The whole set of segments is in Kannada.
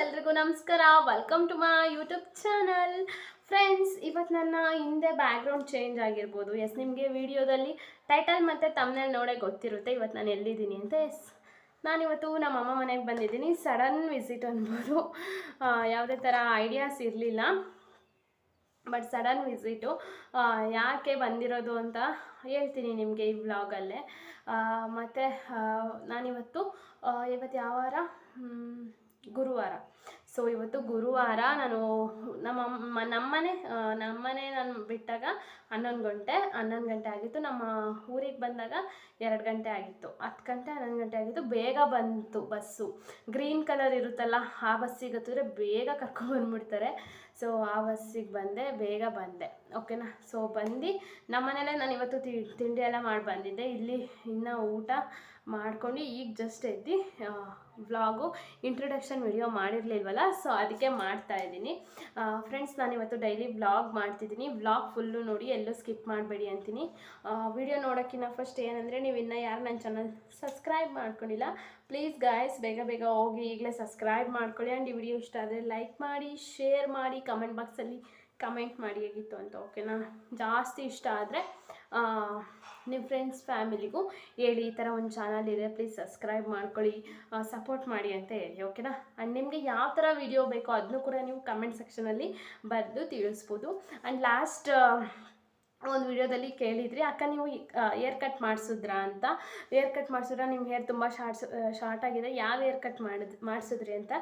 ಎಲ್ರಿಗೂ ನಮಸ್ಕಾರ. Welcome to my YouTube channel friends ಇವತ್ತು ನನ್ನ ಹಿಂದೆ ಬ್ಯಾಕ್ಗ್ರೌಂಡ್ ಚೇಂಜ್ ಆಗಿರ್ಬೋದು. ಎಸ್ ನಿಮಗೆ ವಿಡಿಯೋದಲ್ಲಿ ಟೈಟಲ್ ಮತ್ತು ತಮ್ಮನೇಲಿ ನೋಡೇ ಗೊತ್ತಿರುತ್ತೆ. ಇವತ್ತು ನಾನು ಎಲ್ಲಿದ್ದೀನಿ ಅಂತ? ಎಸ್ ನಾನಿವತ್ತು ನಮ್ಮ ಅಮ್ಮ ಮನೆಗೆ ಬಂದಿದ್ದೀನಿ. ಸಡನ್ ವಿಸಿಟ್ ಅನ್ಬೋದು. ಯಾವುದೇ ಥರ ಐಡಿಯಾಸ್ ಇರಲಿಲ್ಲ. ಬಟ್ ಸಡನ್ ವಿಸಿಟು ಯಾಕೆ ಬಂದಿರೋದು ಅಂತ ಹೇಳ್ತೀನಿ ನಿಮಗೆ ಈ ವ್ಲಾಗಲ್ಲೇ ಮತ್ತು ನಾನಿವತ್ತು ಇವತ್ತು ಯಾವ ಗುರುವಾರ. ಸೊ ಇವತ್ತು ಗುರುವಾರ ನಾನು ನಮ್ಮ ನಮ್ಮನೆ ನಮ್ಮನೆ ನಾನು ಬಿಟ್ಟಾಗ ಹನ್ನೊಂದು ಗಂಟೆ ಹನ್ನೊಂದು ಗಂಟೆ ಆಗಿತ್ತು. ನಮ್ಮ ಊರಿಗೆ ಬಂದಾಗ ಎರಡು ಗಂಟೆ ಆಗಿತ್ತು. ಹತ್ತು ಗಂಟೆ, ಹನ್ನೊಂದು ಗಂಟೆ ಆಗಿತ್ತು. ಬೇಗ ಬಂತು ಬಸ್ಸು. ಗ್ರೀನ್ ಕಲರ್ ಇರುತ್ತಲ್ಲ, ಆ ಬಸ್ಸಿಗೆ ಹತ್ತಿದ್ರೆ ಬೇಗ ಕರ್ಕೊಂಡು ಬಂದ್ಬಿಡ್ತಾರೆ. ಸೊ ಆ ಬಸ್ಸಿಗೆ ಬಂದೆ, ಬೇಗ ಬಂದೆ. ಓಕೆನಾ ಸೊ ಬಂದು ನಮ್ಮನೇಲೆ ನಾನು ಇವತ್ತು ತಿಂಡಿ ಎಲ್ಲ ಮಾಡಿ ಬಂದಿದ್ದೆ. ಇಲ್ಲಿ ಇನ್ನೂ ಊಟ ಮಾಡ್ಕೊಂಡು ಈಗ ಜಸ್ಟ್ ಎದ್ದು ವ್ಲಾಗು ಇಂಟ್ರೊಡಕ್ಷನ್ ವಿಡಿಯೋ ಮಾಡಿರಲಿಲ್ವಲ್ಲ? ಸೊ ಅದಕ್ಕೆ ಮಾಡ್ತಾ ಇದ್ದೀನಿ. ಫ್ರೆಂಡ್ಸ್ ನಾನಿವತ್ತು ಡೈಲಿ ವ್ಲಾಗ್ ಮಾಡ್ತಿದ್ದೀನಿ. ವ್ಲಾಗ್ ಫುಲ್ಲು ನೋಡಿ ಎಲ್ಲೂ ಸ್ಕಿಪ್ ಮಾಡಬೇಡಿ ಅಂತೀನಿ. ವಿಡಿಯೋ ನೋಡೋಕ್ಕಿಂತ ಫಸ್ಟ್ ಏನಂದರೆ ನೀವು ಇನ್ನೂ ಯಾರು ನನ್ನ ಚಾನಲ್ ಸಬ್ಸ್ಕ್ರೈಬ್ ಮಾಡ್ಕೊಂಡಿಲ್ಲ ಪ್ಲೀಸ್ ಗಾಯ್ಸ್ ಬೇಗ ಬೇಗ ಹೋಗಿ ಈಗಲೇ ಸಬ್ಸ್ಕ್ರೈಬ್ ಮಾಡ್ಕೊಳ್ಳಿ. ಆ್ಯಂಡ್ ಈ ವಿಡಿಯೋ ಇಷ್ಟ ಆದರೆ ಲೈಕ್ ಮಾಡಿ ಶೇರ್ ಮಾಡಿ ಕಮೆಂಟ್ ಬಾಕ್ಸಲ್ಲಿ ಕಮೆಂಟ್ ಮಾಡಿ ಹೇಗಿತ್ತು ಅಂತ ಓಕೆನಾ ಜಾಸ್ತಿ ಇಷ್ಟ ಆದರೆ ನಿಮ್ಮ ಫ್ರೆಂಡ್ಸ್ ಫ್ಯಾಮಿಲಿಗೂ ಹೇಳಿ, ಈ ಥರ ಒಂದು ಚಾನಲ್ ಇದೆ ಪ್ಲೀಸ್ ಸಬ್ಸ್ಕ್ರೈಬ್ ಮಾಡ್ಕೊಳ್ಳಿ ಸಪೋರ್ಟ್ ಮಾಡಿ ಅಂತ ಹೇಳಿ ಓಕೆನಾ ಆ್ಯಂಡ್ ನಿಮಗೆ ಯಾವ ಥರ ವಿಡಿಯೋ ಬೇಕೋ ಅದನ್ನು ಕೂಡ ನೀವು ಕಮೆಂಟ್ ಸೆಕ್ಷನಲ್ಲಿ ಬರೆದು ತಿಳಿಸ್ಬೋದು. ಆ್ಯಂಡ್ ಲಾಸ್ಟ್ ಒಂದು ವಿಡಿಯೋದಲ್ಲಿ ಕೇಳಿದ್ರಿ, ಅಕ್ಕ ನೀವು ಏರ್ ಕಟ್ ಮಾಡಿಸಿದ್ರಾ ಅಂತ. ಏರ್ ಕಟ್ ಮಾಡಿಸಿದ್ರ? ನಿಮ್ಮ ಹೇರ್ ತುಂಬ ಶಾರ್ಟ್ಸ್ ಶಾರ್ಟ್ ಆಗಿದೆ. ಯಾವ ಏರ್ ಕಟ್ ಮಾಡಿದ್, ಮಾಡಿಸಿದ್ರಿ ಅಂತ?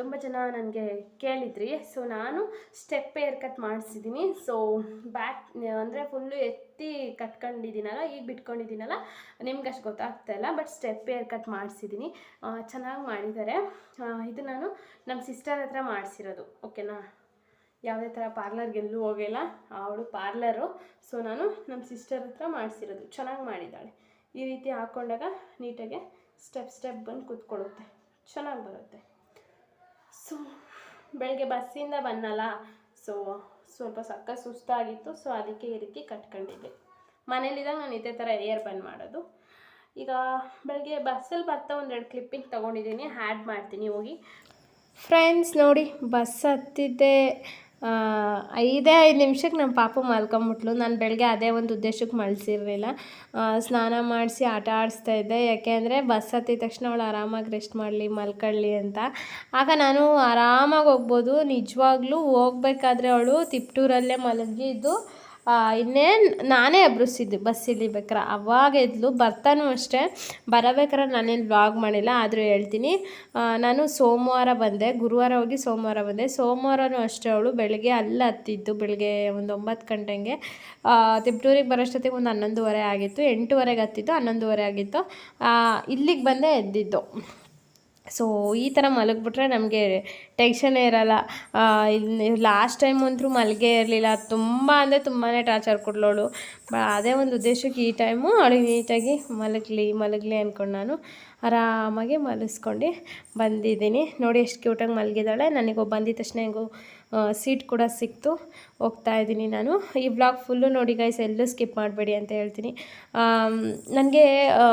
ತುಂಬ ಜನ ನನಗೆ ಕೇಳಿದ್ರಿ. ಸೊ ನಾನು ಸ್ಟೆಪ್ ಏರ್ ಕಟ್ ಮಾಡಿಸಿದ್ದೀನಿ ಸೊ ಬ್ಯಾಕ್ ಅಂದರೆ ಫುಲ್ಲು ಎತ್ತಿ ಕಟ್ಕೊಂಡಿದ್ದೀನಲ್ಲ ಈಗ ಬಿಟ್ಕೊಂಡಿದ್ದೀನಲ್ಲ ನಿಮ್ಗೆ ಅಷ್ಟು ಗೊತ್ತಾಗ್ತಾ ಇಲ್ಲ ಬಟ್ ಸ್ಟೆಪ್ ಏರ್ ಕಟ್ ಮಾಡಿಸಿದ್ದೀನಿ ಚೆನ್ನಾಗಿ ಮಾಡಿದ್ದಾರೆ ಇದು ನಾನು ನಮ್ಮ ಸಿಸ್ಟರ್ ಹತ್ರ ಮಾಡಿಸಿರೋದು ಓಕೆನಾ ಯಾವುದೇ ಥರ ಪಾರ್ಲರ್ಗೆಲ್ಲೂ ಹೋಗಿಲ್ಲ. ಅವಳು ಪಾರ್ಲರು ಸೊ ನಾನು ನಮ್ಮ ಸಿಸ್ಟರ್ ಹತ್ರ ಮಾಡಿಸಿರೋದು. ಚೆನ್ನಾಗಿ ಮಾಡಿದ್ದಾಳೆ. ಈ ರೀತಿ ಹಾಕ್ಕೊಂಡಾಗ ನೀಟಾಗೆ ಸ್ಟೆಪ್ ಸ್ಟೆಪ್ ಬಂದು ಕೂತ್ಕೊಳ್ಳುತ್ತೆ. ಚೆನ್ನಾಗಿ ಬರುತ್ತೆ. ಸೊ ಬೆಳಗ್ಗೆ ಬಸ್ಸಿಂದ ಬಂದಲ್ಲ. ಸೊ ಸ್ವಲ್ಪ ಸಕ್ಕ ಸುಸ್ತಾಗಿತ್ತು. ಸೊ ಅದಕ್ಕೆ ಈ ರೀತಿ ಕಟ್ಕೊಂಡಿದ್ದೆ. ಮನೇಲಿದ್ದಾಗ ನಾನು ಇದೇ ಥರ ಏರ್ ಬಂದ್ ಮಾಡೋದು. ಈಗ ಬೆಳಗ್ಗೆ ಬಸ್ಸಲ್ಲಿ ಬರ್ತಾ ಒಂದೆರಡು ಕ್ಲಿಪ್ಪಿಂಗ್ ತೊಗೊಂಡಿದ್ದೀನಿ. ಆ್ಯಡ್ ಮಾಡ್ತೀನಿ ಹೋಗಿ. ಫ್ರೆಂಡ್ಸ್ ನೋಡಿ, ಬಸ್ ಹತ್ತಿದ್ದೆ. ಐದೇ ಐದು ನಿಮಿಷಕ್ಕೆ ನಮ್ಮ ಪಾಪು ಮಲ್ಕೊಂಬಿಟ್ಲು. ನಾನು ಬೆಳಗ್ಗೆ ಅದೇ ಒಂದು ಉದ್ದೇಶಕ್ಕೆ ಮಳಿಸಿರಲಿಲ್ಲ ಸ್ನಾನ ಮಾಡಿಸಿ ಆಟ ಆಡಿಸ್ತಾ ಇದ್ದೆ. ಯಾಕೆಂದರೆ ಬಸ್ ಹತ್ತಿದ ತಕ್ಷಣ ಅವಳು ಆರಾಮಾಗಿ ರೆಸ್ಟ್ ಮಾಡಲಿ, ಮಲ್ಕೊಳ್ಳಿ ಅಂತ. ಆಗ ನಾನು ಆರಾಮಾಗಿ ಹೋಗ್ಬೋದು. ನಿಜವಾಗ್ಲೂ ಹೋಗ್ಬೇಕಾದ್ರೆ ಅವಳು ತಿಪ್ಟೂರಲ್ಲೇ ಮಲಗಿದ್ದು ಇನ್ನೇನು ನಾನೇ ಎಬ್ರಿಸಿದ್ದು ಬಸ್ ಇಳಿಬೇಕಾರೆ ಅವಾಗ ಎದ್ಲು ಬರ್ತಾನೂ ಅಷ್ಟೇ. ಬರಬೇಕಾರೆ ನಾನೇನು ವ್ಲಾಗ್ ಮಾಡಿಲ್ಲ, ಆದರೂ ಹೇಳ್ತೀನಿ. ನಾನು ಸೋಮವಾರ ಬಂದೆ, ಗುರುವಾರ ಹೋಗಿ ಸೋಮವಾರ ಬಂದೆ. ಸೋಮವಾರನೂ ಅಷ್ಟೇ ಅವಳು, ಬೆಳಗ್ಗೆ ಅಲ್ಲಿ ಹತ್ತಿದ್ದು, ಬೆಳಗ್ಗೆ ಒಂದು ಒಂಬತ್ತು ಗಂಟೆಗೆ. ತಿಪ್ಟೂರಿಗೆ ಬರೋಷ್ಟೊತ್ತಿಗೆ ಒಂದು ಹನ್ನೊಂದುವರೆ ಆಗಿತ್ತು. ಎಂಟೂವರೆಗೆ ಹತ್ತಿದ್ದು, ಹನ್ನೊಂದುವರೆ ಆಗಿತ್ತು. ಇಲ್ಲಿಗೆ ಬಂದೆ ಎದ್ದಿದ್ದು. ಸೊ ಈ ಥರ ಮಲಗಿಬಿಟ್ರೆ ನಮಗೆ ಟೆನ್ಷನ್ನೇ ಇರಲ್ಲ. ಲಾಸ್ಟ್ ಟೈಮ್ ಅಂತೂ ಮಲಗೇ ಇರಲಿಲ್ಲ. ತುಂಬ ಅಂದರೆ ತುಂಬಾ ಟಾರ್ಚರ್ ಕೊಡ್ಲೋಳು. ಅದೇ ಒಂದು ಉದ್ದೇಶಕ್ಕೆ ಈ ಟೈಮು ಅವಳಿಗೆ ನೀಟಾಗಿ ಮಲಗಲಿ ಮಲಗಲಿ ಅಂದ್ಕೊಂಡು ನಾನು ಆರಾಮಾಗಿ ಮಲಗಿಸ್ಕೊಂಡು ಬಂದಿದ್ದೀನಿ. ನೋಡಿ, ಎಷ್ಟು ಕ್ಯೂಟಾಗಿ ಮಲಗಿದ್ದಾಳೆ. ನನಗೆ ಬಂದಿದ್ದ ತಕ್ಷಣ ಹೆಂಗೋ ಸೀಟ್ ಕೂಡ ಸಿಕ್ತು. ಹೋಗ್ತಾ ಇದ್ದೀನಿ ನಾನು. ಈ ಬ್ಲಾಗ್ ಫುಲ್ಲು ನೋಡಿ ಗೈಸ್ ಎಲ್ಲೂ ಸ್ಕಿಪ್ ಮಾಡಬೇಡಿ ಅಂತ ಹೇಳ್ತೀನಿ. ನನಗೆ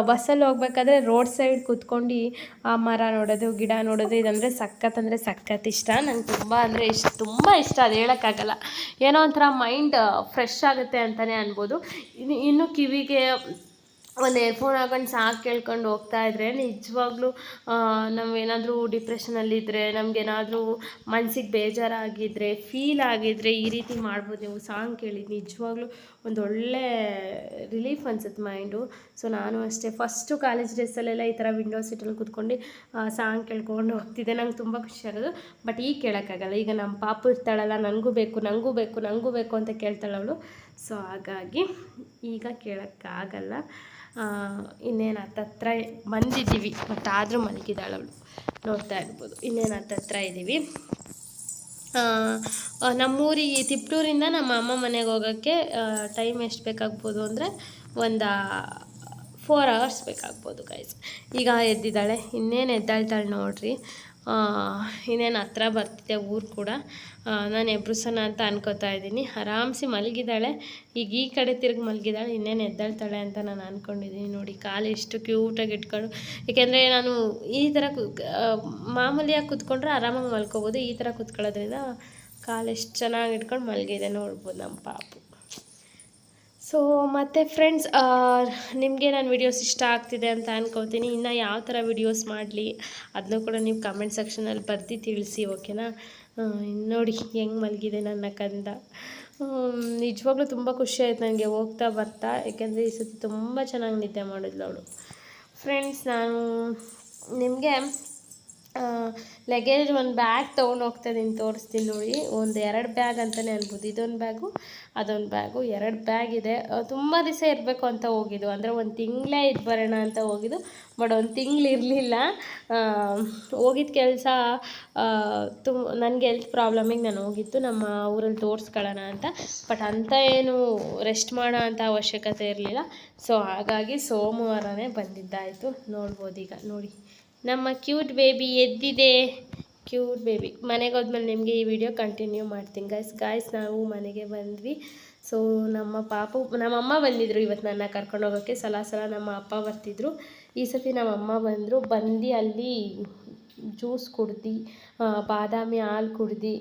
ಬಸ್ಸಲ್ಲಿ ಹೋಗ್ಬೇಕಾದ್ರೆ ರೋಡ್ ಸೈಡ್ ಕೂತ್ಕೊಂಡು ಆ ಮರ ನೋಡೋದು, ಗಿಡ ನೋಡೋದು, ಇದಂದರೆ ಸಖತ್ ಅಂದರೆ ಸಖತ್ ಇಷ್ಟ. ನಂಗೆ ತುಂಬ ಅಂದರೆ ಇಷ್ಟ ತುಂಬ ಇಷ್ಟ ಅದು ಹೇಳೋಕ್ಕಾಗಲ್ಲ. ಏನೋ ಒಂಥರ ಮೈಂಡ್ ಫ್ರೆಶ್ ಆಗುತ್ತೆ ಅಂತಲೇ ಅನ್ಬೋದು. ಇನ್ನು ಕಿವಿಗೆ ಒಂದು ಏರ್ಫೋನ್ ಹಾಕೊಂಡು ಸಾಕು ಕೇಳ್ಕೊಂಡು ಹೋಗ್ತಾ ಇದ್ರೆ ನಿಜವಾಗ್ಲೂ ನಾವೇನಾದರೂ ಡಿಪ್ರೆಷನಲ್ಲಿದ್ದರೆ ನಮಗೇನಾದರೂ ಮನ್ಸಿಗೆ ಬೇಜಾರಾಗಿದ್ದರೆ ಫೀಲ್ ಆಗಿದ್ದರೆ ಈ ರೀತಿ ಮಾಡ್ಬೋದು ನೀವು ಸಾಂಗ್ ಕೇಳಿ. ನಿಜವಾಗ್ಲೂ ಒಂದು ಒಳ್ಳೆ ರಿಲೀಫ್ ಅನ್ಸುತ್ತೆ ಮೈಂಡು ಸೊ ನಾನು ಅಷ್ಟೇ ಫಸ್ಟು ಕಾಲೇಜ್ ಡೇಸಲ್ಲೆಲ್ಲ ಈ ಥರ ವಿಂಡೋ ಸೀಟಲ್ಲಿ ಕೂತ್ಕೊಂಡು ಸಾಂಗ್ ಕೇಳ್ಕೊಂಡು ಹೋಗ್ತಿದ್ದೆ. ನಂಗೆ ತುಂಬ ಖುಷಿ ಆಗೋದು. ಬಟ್ ಈಗ ಕೇಳೋಕ್ಕಾಗಲ್ಲ. ಈಗ ನಮ್ಮ ಪಾಪು ಇರ್ತಾಳಲ್ಲ ನನಗೂ ಬೇಕು ನನಗೂ ಬೇಕು ನನಗೂ ಬೇಕು ಅಂತ ಕೇಳ್ತಾಳವಳು ಸೊ ಹಾಗಾಗಿ ಈಗ ಕೇಳೋಕ್ಕಾಗಲ್ಲ. ಇನ್ನೇನು ಹತ್ತತ್ರ ಬಂದಿದ್ದೀವಿ. ಬಟ್ ಆದರೂ ಮಲಗಿದ್ದಾಳವಳು ಅವಳು. ನೋಡ್ತಾ ಇರ್ಬೋದು. ಇನ್ನೇನು ಹತ್ತತ್ರ ಇದ್ದೀವಿ. ನಮ್ಮೂರಿಗೆ ತಿಪ್ಟೂರಿಂದ ನಮ್ಮ ಅಮ್ಮ ಮನೆಗೆ ಹೋಗೋಕ್ಕೆ ಟೈಮ್ ಎಷ್ಟು ಬೇಕಾಗ್ಬೋದು ಅಂದರೆ ಒಂದು ಫೋರ್ ಅವರ್ಸ್ ಬೇಕಾಗ್ಬೋದು ಗೈಸ್ ಈಗ ಎದ್ದಿದ್ದಾಳೆ, ಇನ್ನೇನು ಎದ್ದಾಳ್ತಾಳೆ ನೋಡ್ರಿ. ಇನ್ನೇನು ಹತ್ರ ಬರ್ತಿದೆ ಊರು ಕೂಡ. ನಾನು ಎಬ್ರಿಸೋಣ ಅಂತ ಅನ್ಕೋತಾ ಇದ್ದೀನಿ. ಆರಾಮ್ಸಿ ಮಲಗಿದ್ದಾಳೆ ಈಗ ಈ ಕಡೆ ತಿರುಗಿ ಮಲಗಿದ್ದಾಳೆ ಇನ್ನೇನು ಎದ್ದಾಳ್ತಾಳೆ ಅಂತ ನಾನು ಅಂದ್ಕೊಂಡಿದ್ದೀನಿ ನೋಡಿ. ಕಾಲು ಎಷ್ಟು ಕ್ಯೂಟಾಗಿ ಇಟ್ಕೊಂಡು ಏಕೆಂದರೆ ನಾನು ಈ ಥರ ಮಾಮೂಲಿಯಾಗಿ ಕೂತ್ಕೊಂಡ್ರೆ ಆರಾಮಾಗಿ ಮಲ್ಕೋಬೋದು. ಈ ಥರ ಕೂತ್ಕೊಳ್ಳೋದ್ರಿಂದ ಕಾಲು ಎಷ್ಟು ಚೆನ್ನಾಗಿ ಇಟ್ಕೊಂಡು ಮಲಗಿದೆ ನೋಡ್ಬೋದು ನಮ್ಮ ಪಾಪು. ಸೊ ಮತ್ತು ಫ್ರೆಂಡ್ಸ್ ನಿಮಗೆ ನನ್ನ ವಿಡಿಯೋಸ್ ಇಷ್ಟ ಆಗ್ತಿದೆ ಅಂತ ಅನ್ಕೋತೀನಿ ಇನ್ನು ಯಾವ ಥರ ವಿಡಿಯೋಸ್ ಮಾಡಲಿ ಅದನ್ನೂ ಕೂಡ ನೀವು ಕಮೆಂಟ್ ಸೆಕ್ಷನಲ್ಲಿ ಬರ್ದು ತಿಳಿಸಿ ಓಕೆನಾ ನೋಡಿ ಹೆಂಗೆ ಮಲಗಿದೆ ನನ್ನ ಕಂದ. ನಿಜವಾಗ್ಲೂ ತುಂಬ ಖುಷಿ ಆಯ್ತು ನನಗೆ ಹೋಗ್ತಾ ಬರ್ತಾ. ಯಾಕೆಂದರೆ ಈ ಸತಿ ತುಂಬ ಚೆನ್ನಾಗಿ ನಿದ್ದೆ ಮಾಡಿದ್ಲು ಅವಳು. ಫ್ರೆಂಡ್ಸ್ ನಾನು ನಿಮಗೆ ಲಗೇಜ್ ಒಂದು ಬ್ಯಾಗ್ ತೊಗೊಂಡು ಹೋಗ್ತಾ ಇದ್ದೀನಿ ತೋರಿಸ್ತೀನಿ ನೋಡಿ. ಒಂದು ಎರಡು ಬ್ಯಾಗ್ ಅಂತಲೇ ಅನ್ಬೋದು. ಇದೊಂದು ಬ್ಯಾಗು ಅದೊಂದು ಬ್ಯಾಗು ಎರಡು ಬ್ಯಾಗ್ ಇದೆ. ತುಂಬ ದಿವಸ ಇರಬೇಕು ಅಂತ ಹೋಗಿದ್ದು. ಅಂದರೆ ಒಂದು ತಿಂಗಳೇ ಇದು ಬರೋಣ ಅಂತ ಹೋಗಿದ್ದು. ಬಟ್ ಒಂದು ತಿಂಗಳು ಇರಲಿಲ್ಲ. ಹೋಗಿದ್ದ ಕೆಲಸ ತುಂಬ ನನಗೆ ಹೆಲ್ತ್ ಪ್ರಾಬ್ಲಮಿಗೆ ನಾನು ಹೋಗಿತ್ತು ನಮ್ಮ ಊರಲ್ಲಿ ತೋರಿಸ್ಕೊಳ್ಳೋಣ ಅಂತ. ಬಟ್ ಅಂತ ಏನು ರೆಸ್ಟ್ ಮಾಡೋ ಅಂತ ಅವಶ್ಯಕತೆ ಇರಲಿಲ್ಲ. ಸೊ ಹಾಗಾಗಿ ಸೋಮವಾರನೇ ಬಂದಿದ್ದಾಯಿತು. ನೋಡ್ಬೋದು ಈಗ. ನೋಡಿ. ನಮ್ಮ ಕ್ಯೂಟ್ ಬೇಬಿ ಎದ್ದಿದೆ. Cute baby. ಮನೆಗೆ ಹೋದ್ಮೇಲೆ ನಿಮಗೆ ಈ ವಿಡಿಯೋ ಕಂಟಿನ್ಯೂ ಮಾಡ್ತೀನಿ. ಗಾಯ್ಸ್ ಗಾಯ್ಸ್ ನಾವು ಮನೆಗೆ ಬಂದ್ವಿ. ಸೊ ನಮ್ಮ ಪಾಪು, ನಮ್ಮಮ್ಮ ಬಂದಿದ್ರು ಇವತ್ತು ನನ್ನ ಕರ್ಕೊಂಡು ಹೋಗೋಕ್ಕೆ. ಸಲ ಸಲ ನಮ್ಮ ಅಪ್ಪ ಬರ್ತಿದ್ರು. ಈ ಸತಿ ನಮ್ಮಮ್ಮ ಬಂದರು. ಬಂದು ಅಲ್ಲಿ ಜ್ಯೂಸ್ ಕುಡ್ದು ಬಾದಾಮಿ ಹಾಲು ಕುಡ್ದು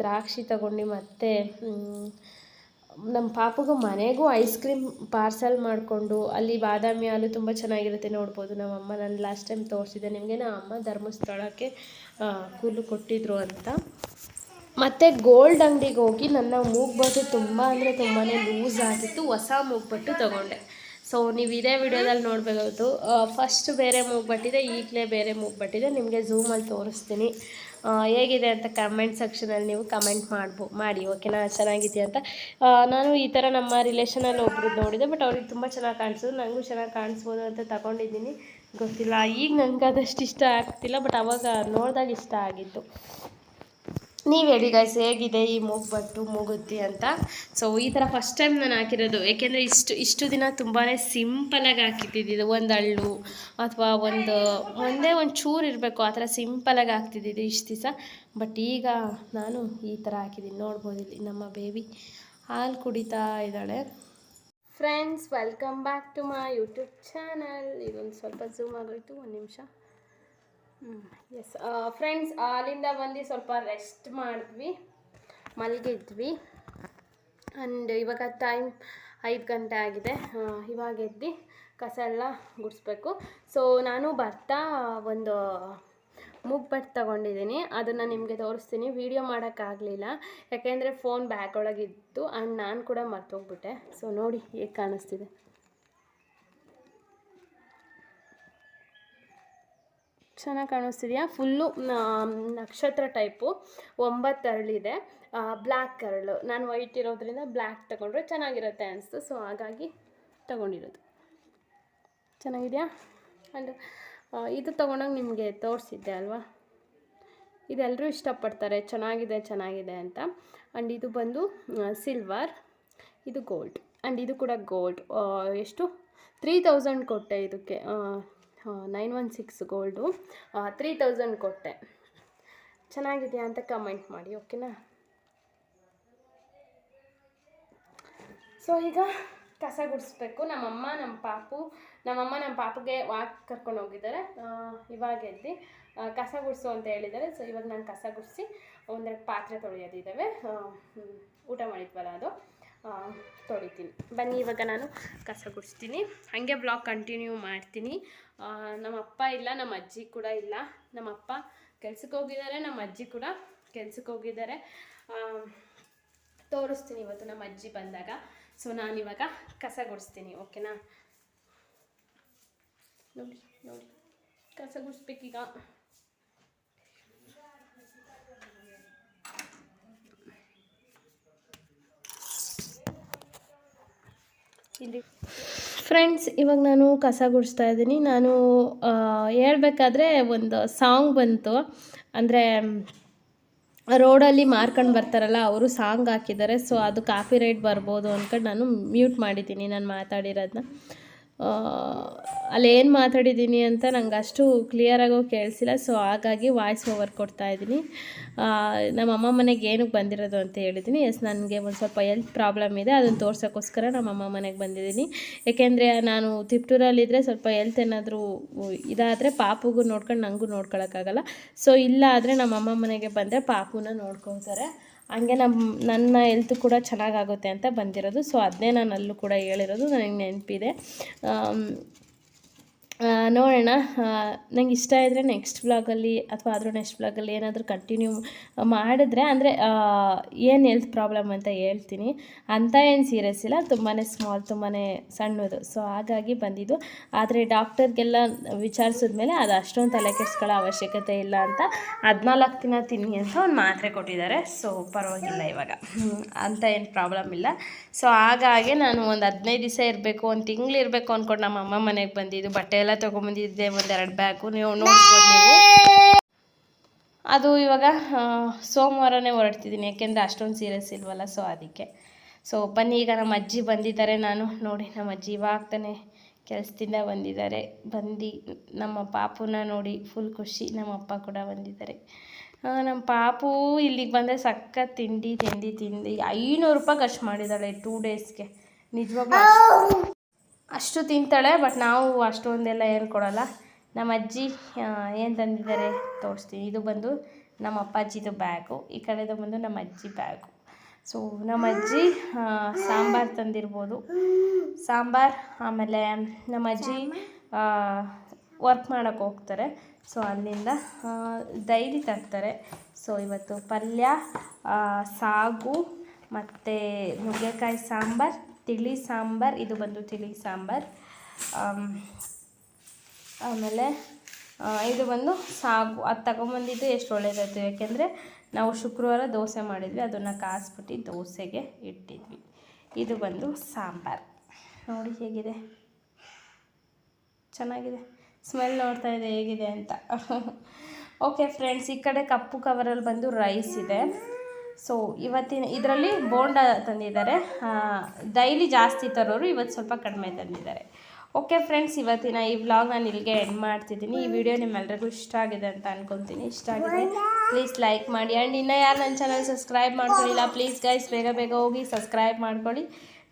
ದ್ರಾಕ್ಷಿ ತಗೊಂಡು ಮತ್ತು ನಮ್ಮ ಪಾಪಗೂ ಮನೆಗೂ ಐಸ್ ಕ್ರೀಮ್ ಪಾರ್ಸಲ್ ಮಾಡಿಕೊಂಡು, ಅಲ್ಲಿ ಬಾದಾಮಿ ಹಾಲು ತುಂಬ ಚೆನ್ನಾಗಿರುತ್ತೆ ನೋಡ್ಬೋದು. ನಮ್ಮಮ್ಮ ನಾನು ಲಾಸ್ಟ್ ಟೈಮ್ ತೋರಿಸಿದ್ದೆ. ನಿಮಗೆ ನಮ್ಮ ಅಮ್ಮ ಧರ್ಮಸ್ಥಳಕ್ಕೆ ಕೂಲು ಕೊಟ್ಟಿದ್ರು ಅಂತ. ಮತ್ತು ಗೋಲ್ಡ್ ಅಂಗಡಿಗೆ ಹೋಗಿ ನನ್ನ ಮೂಗ್ಬಟ್ಟು ತುಂಬ ಅಂದರೆ ತುಂಬಾ ಲೂಸ್ ಆಗಿತ್ತು. ಹೊಸ ಮೂಗ್ಬಟ್ಟು ತೊಗೊಂಡೆ. ಸೊ ನೀವು ಇದೇ ವಿಡಿಯೋದಲ್ಲಿ ನೋಡಬೇಕಾಗುತ್ತೆ ಫಸ್ಟ್ ಬೇರೆ ಮೂಗ್ಬಟ್ಟಿದೆ ಈಗಲೇ ಬೇರೆ ಮೂಗ್ಬಟ್ಟಿದೆ ನಿಮಗೆ ಝೂಮಲ್ಲಿ ತೋರಿಸ್ತೀನಿ. ಹೇಗಿದೆ ಅಂತ ಕಮೆಂಟ್ ಸೆಕ್ಷನಲ್ಲಿ ನೀವು ಕಮೆಂಟ್ ಮಾಡ್ಬೋ ಮಾಡಿ ಓಕೆನಾ ಚೆನ್ನಾಗಿದೆಯಾ ಅಂತ. ನಾನು ಈ ಥರ ನಮ್ಮ ರಿಲೇಷನಲ್ಲಿ ಒಬ್ರು ನೋಡಿದೆ ಬಟ್ ಅವ್ರಿಗೆ ತುಂಬ ಚೆನ್ನಾಗಿ ಕಾಣಿಸೋದು ನನಗೂ ಚೆನ್ನಾಗಿ ಕಾಣಿಸ್ಬೋದು ಅಂತ ತಗೊಂಡಿದ್ದೀನಿ. ಗೊತ್ತಿಲ್ಲ, ಈಗ ನನಗೆ ಅದಷ್ಟು ಇಷ್ಟ ಆಗ್ತಿಲ್ಲ ಬಟ್ ಅವಾಗ ನೋಡಿದಾಗ ಇಷ್ಟ ಆಗಿತ್ತು. ನೀವು ಹೇಳಿ ಗೈಸ್ ಹೇಗಿದೆ ಈ ಮೂಗ್ಬಟ್ಟು ಮೂಗುತ್ತಿ ಅಂತ? ಸೊ ಈ ಥರ ಫಸ್ಟ್ ಟೈಮ್ ನಾನು ಹಾಕಿರೋದು. ಏಕೆಂದರೆ ಇಷ್ಟು ಇಷ್ಟು ದಿನ ತುಂಬಾ ಸಿಂಪಲಾಗಿ ಹಾಕಿದ್ದಿದ್ದು ಒಂದು ಹಳ್ಳು ಅಥವಾ ಒಂದು, ಒಂದೇ ಒಂದು ಚೂರು ಇರಬೇಕು. ಆ ಥರ ಸಿಂಪಲಾಗಿ ಹಾಕ್ತಿದ್ದಿದ್ದು ಇಷ್ಟು ದಿವಸ. ಬಟ್ ಈಗ ನಾನು ಈ ಥರ ಹಾಕಿದ್ದೀನಿ. ನೋಡ್ಬೋದು ಇಲ್ಲಿ ನಮ್ಮ ಬೇಬಿ ಹಾಲು ಕುಡಿತಾ ಇದ್ದಾಳೆ. Friends welcome back to my YouTube channel ಇದೊಂದು ಸ್ವಲ್ಪ ಝೂಮ್ ಆಗೋಯ್ತು. ಒಂದು ನಿಮಿಷ. ಎಸ್ ಫ್ರೆಂಡ್ಸ್ ಅಲ್ಲಿಂದ ಬಂದು ಸ್ವಲ್ಪ ರೆಸ್ಟ್ ಮಾಡಿದ್ವಿ. ಮಲಗಿದ್ವಿ. ಆ್ಯಂಡ್ ಇವಾಗ ಟೈಮ್ ಐದು ಗಂಟೆ ಆಗಿದೆ. ಇವಾಗ ಎದ್ದು ಕಸ ಎಲ್ಲ ಗುಡಿಸ್ಬೇಕು. ಸೊ ನಾನು ಬರ್ತಾ ಒಂದು ಮೂಗ್ಬಟ್ಟು ತಗೊಂಡಿದ್ದೀನಿ. ಅದನ್ನು ನಿಮಗೆ ತೋರಿಸ್ತೀನಿ. ವೀಡಿಯೋ ಮಾಡೋಕ್ಕಾಗಲಿಲ್ಲ ಯಾಕೆಂದರೆ ಫೋನ್ ಬ್ಯಾಗ್ ಒಳಗಿತ್ತು. ಆ್ಯಂಡ್ ನಾನು ಕೂಡ ಮರ್ತೋಗ್ಬಿಟ್ಟೆ. ಸೊ ನೋಡಿ ಹೇಗೆ ಕಾಣಿಸ್ತಿದೆ. ಚೆನ್ನಾಗಿ ಕಾಣಿಸ್ತಿದೆಯಾ? ಫುಲ್ಲು ನಕ್ಷತ್ರ ಟೈಪು ಒಂಬತ್ತು ಅರಳಿದೆ. ಬ್ಲ್ಯಾಕ್ ಕರಳು ನಾನು ವೈಟ್ ಇರೋದ್ರಿಂದ ಬ್ಲ್ಯಾಕ್ ತಗೊಂಡ್ರೆ ಚೆನ್ನಾಗಿರುತ್ತೆ ಅನಿಸ್ತು. ಸೊ ಹಾಗಾಗಿ ತಗೊಂಡಿರೋದು. ಚೆನ್ನಾಗಿದೆಯಾ? ಅಂಡ್ ಇದು ತೊಗೊಂಡಾಗ ನಿಮಗೆ ತೋರಿಸಿದ್ದೆ ಅಲ್ವಾ? ಇದೆಲ್ಲರೂ ಇಷ್ಟಪಡ್ತಾರೆ. ಚೆನ್ನಾಗಿದೆ ಚೆನ್ನಾಗಿದೆ ಅಂತ. ಆ್ಯಂಡ್ ಇದು ಬಂದು ಸಿಲ್ವರ್ ಇದು ಗೋಲ್ಡ್ ಆ್ಯಂಡ್ ಇದು ಕೂಡ ಗೋಲ್ಡ್ ಎಷ್ಟು? ತ್ರೀ ತೌಸಂಡ್ ಕೊಟ್ಟೆ ಇದಕ್ಕೆ. Nine one six gold three thousand ಕೊಟ್ಟೆ. ಚೆನ್ನಾಗಿದೆಯಾ ಅಂತ ಕಮೆಂಟ್ ಮಾಡಿ ಓಕೆನಾ ಸೊ ಈಗ ಕಸ ಗುಡಿಸ್ಬೇಕು. ನಮ್ಮಮ್ಮ, ನಮ್ಮ ಪಾಪು, ನಮ್ಮಮ್ಮ ನಮ್ಮ ಪಾಪುಗೆ ವಾಕ್ ಕರ್ಕೊಂಡು ಹೋಗಿದ್ದಾರೆ. ಇವಾಗ ಎದ್ದು ಕಸ ಗುಡಿಸು ಅಂತ ಹೇಳಿದ್ದಾರೆ. ಸೊ ಇವಾಗ ನಾನು ಕಸ ಗುಡಿಸಿ ಒಂದೆರಡು ಪಾತ್ರೆ ತೊಳೆಯೋದಿದ್ದಾವೆ. ಊಟ ಮಾಡಿದ್ವಲ್ಲ ಅದು. ತೊಳಿತೀನಿ. ಬನ್ನಿ, ಇವಾಗ ನಾನು ಕಸ ಗುಡಿಸ್ತೀನಿ. ಹಾಗೆ ಬ್ಲಾಗ್ ಕಂಟಿನ್ಯೂ ಮಾಡ್ತೀನಿ. ನಮ್ಮ ಅಪ್ಪ ಇಲ್ಲ, ನಮ್ಮ ಅಜ್ಜಿ ಕೂಡ ಇಲ್ಲ. ನಮ್ಮ ಅಪ್ಪ ಕೆಲ್ಸಕ್ಕೆ ಹೋಗಿದ್ದಾರೆ, ನಮ್ಮ ಅಜ್ಜಿ ಕೂಡ ಕೆಲ್ಸಕ್ಕೆ ಹೋಗಿದ್ದಾರೆ. ತೋರಿಸ್ತೀನಿ ಇವತ್ತು ನಮ್ಮ ಅಜ್ಜಿ ಬಂದಾಗ. ಸೊ ಇವಾಗ ಕಸ ಗುಡಿಸ್ತೀನಿ ಓಕೆನಾ ನೋಡಿ ನೋಡಿ. ಕಸ ಗುಡಿಸ್ಬೇಕೀಗ. ಫ್ರೆಂಡ್ಸ್ ಇವಾಗ ನಾನು ಕಸ ಗುಡಿಸ್ತಾ ಇದ್ದೀನಿ. ನಾನು ಹೇಳ್ಬೇಕಾದ್ರೆ ಒಂದು ಸಾಂಗ್ ಬಂತು. ಅಂದರೆ, ರೋಡಲ್ಲಿ ಮಾರ್ಕೊಂಡು ಬರ್ತಾರಲ್ಲ, ಅವರು ಸಾಂಗ್ ಹಾಕಿದ್ದಾರೆ. ಸೊ ಅದು ಕಾಪಿ ರೈಟ್ ಬರ್ಬೋದು ಅಂದ್ಕೊಂಡು ನಾನು ಮ್ಯೂಟ್ ಮಾಡಿದ್ದೀನಿ, ನಾನು ಮಾತಾಡಿರೋದನ್ನ ಅಲ್ಲಿ ಏನು ಮಾತಾಡಿದ್ದೀನಿ ಅಂತ ನಂಗೆ ಅಷ್ಟು ಕ್ಲಿಯರಾಗೂ ಕೇಳಿಸಿಲ್ಲ. ಸೊ ಹಾಗಾಗಿ ವಾಯ್ಸ್ ಓವರ್ ಕೊಡ್ತಾ ಇದ್ದೀನಿ. ನಮ್ಮ ಅಮ್ಮ ಮನೆಗೆ ಏನಕ್ಕೆ ಬಂದಿರೋದು ಅಂತ ಹೇಳಿದ್ದೀನಿ ಎಸ್ ನನಗೆ ಒಂದು ಸ್ವಲ್ಪ ಹೆಲ್ತ್ ಪ್ರಾಬ್ಲಮ್ ಇದೆ. ಅದನ್ನು ತೋರ್ಸೋಕ್ಕೋಸ್ಕರ ನಮ್ಮ ಅಮ್ಮ ಮನೆಗೆ ಬಂದಿದ್ದೀನಿ ಏಕೆಂದರೆ ನಾನು ತಿಪ್ಟೂರಲ್ಲಿದ್ದರೆ ಸ್ವಲ್ಪ ಹೆಲ್ತ್ ಏನಾದರೂ ಇದಾದರೆ ಪಾಪುಗೂ ನೋಡ್ಕೊಂಡು ನನಗೂ ನೋಡ್ಕೊಳೋಕ್ಕಾಗಲ್ಲ. ಸೊ ಇಲ್ಲ ಆದರೆ ನಮ್ಮ ಅಮ್ಮ ಮನೆಗೆ ಬಂದರೆ ಪಾಪುನ ನೋಡ್ಕೊತಾರೆ ಹಂಗೆ ನಮ್ಮ, ನನ್ನ ಹೆಲ್ತ್ ಕೂಡ ಚೆನ್ನಾಗಾಗುತ್ತೆ ಅಂತ ಬಂದಿರೋದು. ಸೊ ಅದನ್ನೇ ನಾನು ಅಲ್ಲೂ ಕೂಡ ಹೇಳಿರೋದು. ನನಗೆ ನೆನಪಿದೆ. ನೋಡೋಣ. ನಂಗೆ ಇಷ್ಟ ಇದ್ದರೆ ನೆಕ್ಸ್ಟ್ ಬ್ಲಾಗಲ್ಲಿ ಅಥವಾ ಆದರೂ ನೆಕ್ಸ್ಟ್ ವ್ಲಾಗಲ್ಲಿ ಏನಾದರೂ ಕಂಟಿನ್ಯೂ ಮಾಡಿದ್ರೆ ಅಂದರೆ ಏನು ಹೆಲ್ತ್ ಪ್ರಾಬ್ಲಮ್ ಅಂತ ಹೇಳ್ತೀನಿ. ಅಂತ ಏನು ಸೀರಿಯಸ್ ಇಲ್ಲ ತುಂಬಾ ಸ್ಮಾಲ್ ತುಂಬಾ ಸಣ್ಣದು. ಸೊ ಹಾಗಾಗಿ ಬಂದಿದ್ದು. ಆದರೆ ಡಾಕ್ಟರ್ಗೆಲ್ಲ ವಿಚಾರಿಸಿದ್ಮೇಲೆ ಅದು ಅಷ್ಟೊಂದು ತಲೆ ಕೆಡಿಸ್ಕೊಳ್ಳೋ ಅವಶ್ಯಕತೆ ಇಲ್ಲ ಅಂತ ಹದಿನಾಲ್ಕು ದಿನ ತಿನ್ನಿ ಅಂತ ಒಂದು ಮಾತ್ರೆ ಕೊಟ್ಟಿದ್ದಾರೆ. ಸೊ ಪರವಾಗಿಲ್ಲ ಇವಾಗ. ಅಂತ ಏನು ಪ್ರಾಬ್ಲಮ್ ಇಲ್ಲ. ಸೊ ಹಾಗಾಗಿ ನಾನು ಒಂದು ಹದಿನೈದು ದಿವಸ ಇರಬೇಕು, ಒಂದು ತಿಂಗಳು ಇರಬೇಕು ಅಂದ್ಕೊಂಡು ನಮ್ಮ ಅಮ್ಮ ಮನೆಗೆ ಬಂದಿದ್ದು ಬಟ್ಟೆ ಎಲ್ಲ ತೊಗೊಂಬಂದಿದ್ದೆ ಒಂದೆರಡು ಬ್ಯಾಗು. ನೀವು ನೋಡ್ಬೋದು ನೀವು. ಅದು ಇವಾಗ ಸೋಮವಾರನೇ ಹೊರಡ್ತಿದ್ದೀನಿ. ಯಾಕೆಂದರೆ ಅಷ್ಟೊಂದು ಸೀರಿಯಸ್ ಇಲ್ವಲ್ಲ ಸೊ ಅದಕ್ಕೆ. ಸೊ ಬನ್ನಿ, ಈಗ ನಮ್ಮ ಅಜ್ಜಿ ಬಂದಿದ್ದಾರೆ. ನಾನು ನೋಡಿ, ನಮ್ಮ ಅಜ್ಜಿ ಇವಾಗ ತಾನೇ ಕೆಲಸದಿಂದ ಬಂದಿದ್ದಾರೆ. ಬಂದು ನಮ್ಮ ಪಾಪುನ ನೋಡಿ ಫುಲ್ ಖುಷಿ ನಮ್ಮ ಅಪ್ಪ ಕೂಡ ಬಂದಿದ್ದಾರೆ. ನಮ್ಮ ಪಾಪು ಇಲ್ಲಿಗೆ ಬಂದರೆ ಸಕ್ಕ ತಿಂಡಿ ತಿಂಡಿ ತಿಂಡಿ. ಐನೂರು ರೂಪಾಯಿ ಖರ್ಚು ಮಾಡಿದ್ದಾಳೆ ಟೂ ಡೇಸ್ಗೆ ನಿಜವಾಗ್ಲೂ ಅಷ್ಟು- ತಿಂತಾಳೆ ಬಟ್ ನಾವು ಅಷ್ಟೊಂದೆಲ್ಲ ಏನು ಕೊಡಲ್ಲ. ನಮ್ಮ ಅಜ್ಜಿ ಏನು ತಂದಿದ್ದಾರೆ ತೋರಿಸ್ತೀನಿ. ಇದು ಬಂದು ನಮ್ಮ ಅಪ್ಪಾಜಿದು ಬ್ಯಾಗು ಈ ಕಡೆದು ಬಂದು ನಮ್ಮ ಅಜ್ಜಿ ಬ್ಯಾಗು ಸೊ ನಮ್ಮ ಅಜ್ಜಿ ಸಾಂಬಾರು ತಂದಿರ್ಬೋದು. ಸಾಂಬಾರು, ಆಮೇಲೆ ನಮ್ಮ ಅಜ್ಜಿ ವರ್ಕ್ ಮಾಡೋಕ್ಕೆ ಹೋಗ್ತಾರೆ. ಸೊ ಅಲ್ಲಿಂದ ಡೈಲಿ ತರ್ತಾರೆ. ಸೊ ಇವತ್ತು ಪಲ್ಯ ಸಾಗು, ಮತ್ತು ನುಗ್ಗೆಕಾಯಿ ಸಾಂಬಾರು ತಿಳಿ ಸಾಂಬಾರು, ಇದು ಬಂದು ತಿಳಿ ಸಾಂಬಾರು. ಆಮೇಲೆ ಇದು ಬಂದು ಸಾಗು, ಅದು ತಗೊಂಬಂದಿದ್ದು ಎಷ್ಟು ಒಳ್ಳೆಯದಾಯ್ತು ಯಾಕೆಂದರೆ ನಾವು ಶುಕ್ರವಾರ ದೋಸೆ ಮಾಡಿದ್ವಿ, ಅದನ್ನು ಕಾಸ್ಬಿಟ್ಟು ದೋಸೆಗೆ ಇಟ್ಟಿದ್ವಿ. ಇದು ಬಂದು ಸಾಂಬಾರು. ನೋಡಿ ಹೇಗಿದೆ. ಚೆನ್ನಾಗಿದೆ. ಸ್ಮೆಲ್ ನೋಡ್ತಾ ಇದೆ ಹೇಗಿದೆ ಅಂತ. ಓಕೆ ಫ್ರೆಂಡ್ಸ್ ಈ ಕಡೆ ಕಪ್ಪು ಕವರಲ್ಲಿ ಬಂದು ರೈಸ್ ಇದೆ. ಸೊ ಇವತ್ತಿನ ಇದರಲ್ಲಿ ಬೋಂಡ ತಂದಿದ್ದಾರೆ. ಡೈಲಿ ಜಾಸ್ತಿ ತರೋರು ಇವತ್ತು ಸ್ವಲ್ಪ ಕಡಿಮೆ ತಂದಿದ್ದಾರೆ. ಓಕೆ ಫ್ರೆಂಡ್ಸ್ ಇವತ್ತಿನ ಈ ವ್ಲಾಗ್ ನಾನು ಇಲ್ಲಿಗೆ ಎಂಡ್ ಮಾಡ್ತಿದ್ದೀನಿ. ಈ ವಿಡಿಯೋ ನಿಮ್ಮೆಲ್ಲರಿಗೂ ಇಷ್ಟ ಆಗಿದೆ ಅಂತ ಅನ್ಕೊತೀನಿ. ಇಷ್ಟ ಆಗಿದೆ. ಪ್ಲೀಸ್ ಲೈಕ್ ಮಾಡಿ. ಆ್ಯಂಡ್ ಇನ್ನೂ ಯಾರು ನನ್ನ ಚಾನಲ್ ಸಬ್ಸ್ಕ್ರೈಬ್ ಮಾಡ್ಕೊಳ್ಳಿಲ್ಲ ಪ್ಲೀಸ್ ಗೈಸ್ ಬೇಗ ಬೇಗ ಹೋಗಿ ಸಬ್ಸ್ಕ್ರೈಬ್ ಮಾಡ್ಕೊಳ್ಳಿ.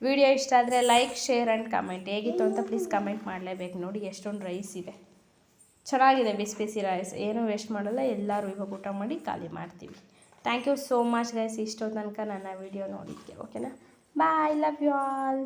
ವಿಡಿಯೋ ಇಷ್ಟ ಆದರೆ ಲೈಕ್ ಶೇರ್ ಆ್ಯಂಡ್ ಕಮೆಂಟ್ ಹೇಗಿತ್ತು ಅಂತ ಪ್ಲೀಸ್ ಕಮೆಂಟ್ ಮಾಡಲೇಬೇಕು. ನೋಡಿ, ಎಷ್ಟೊಂದು ರೈಸ್ ಇದೆ. ಚೆನ್ನಾಗಿದೆ ಬಿಸಿ ಬಿಸಿ ರೈಸ್ ಏನೂ ವೇಸ್ಟ್ ಮಾಡಲ್ಲ. ಎಲ್ಲರೂ ಇವಾಗ ಊಟ ಮಾಡಿ ಖಾಲಿ ಮಾಡ್ತೀವಿ. Thank you so much guys ಇಷ್ಟೋ ತನಕ ನನ್ನ ವಿಡಿಯೋ ನೋಡಿದ್ದಕ್ಕೆ ಓಕೆನಾ ಬಾಯ್ ಲವ್ ಯು ಆಲ್